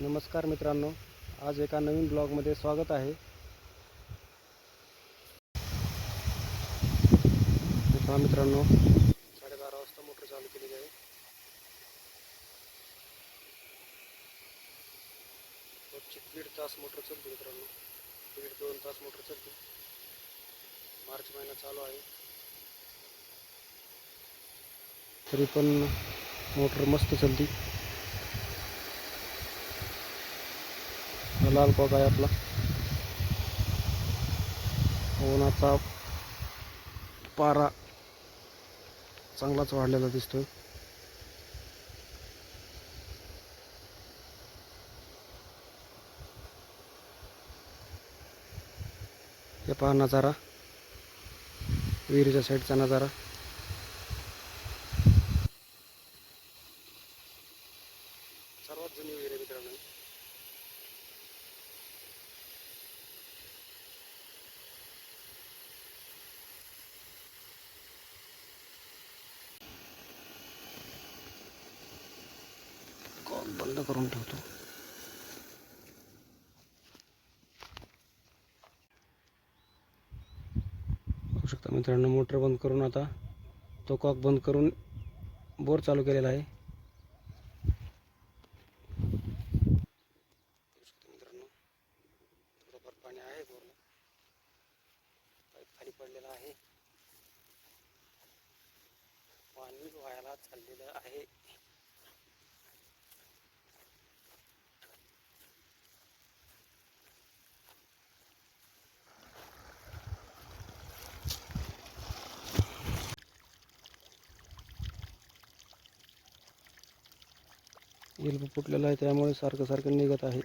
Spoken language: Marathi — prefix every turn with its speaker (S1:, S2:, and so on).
S1: नमस्कार मित्रांनो, आज एका नवीन ब्लॉग ब्लॉगमध्ये स्वागत हे पहा मित्रांनो, साडेबारा वाजता मोटर चालू केलेली आहे. रोजची दीड तास मोटर चालते मित्रांनो. दीड दोन तास मोटर चालते. मार्च महिना चालू आहे. तरी पण मोटर मस्त चालते. हा लाल कॉक आहे आपला. उन्हाचा पारा चांगलाच वाढलेला दिसतोय. हे पहा नजारा. विहिरीच्या साईडचा नजारा. सर्वात जुनी विहीर मित्रांनो बंद करून ठेवतो. बघू शकता मित्रांनो मोटर बंद करून आता तो कॉक बंद करून बोर चालू केलेला आहे. बघू पाईप खाली पडलेला आहे. पाणी व्हायला चाललेलं आहे. एल्ब फुटलेला आहे त्यामुळे सारखं सारखं निघत आहे.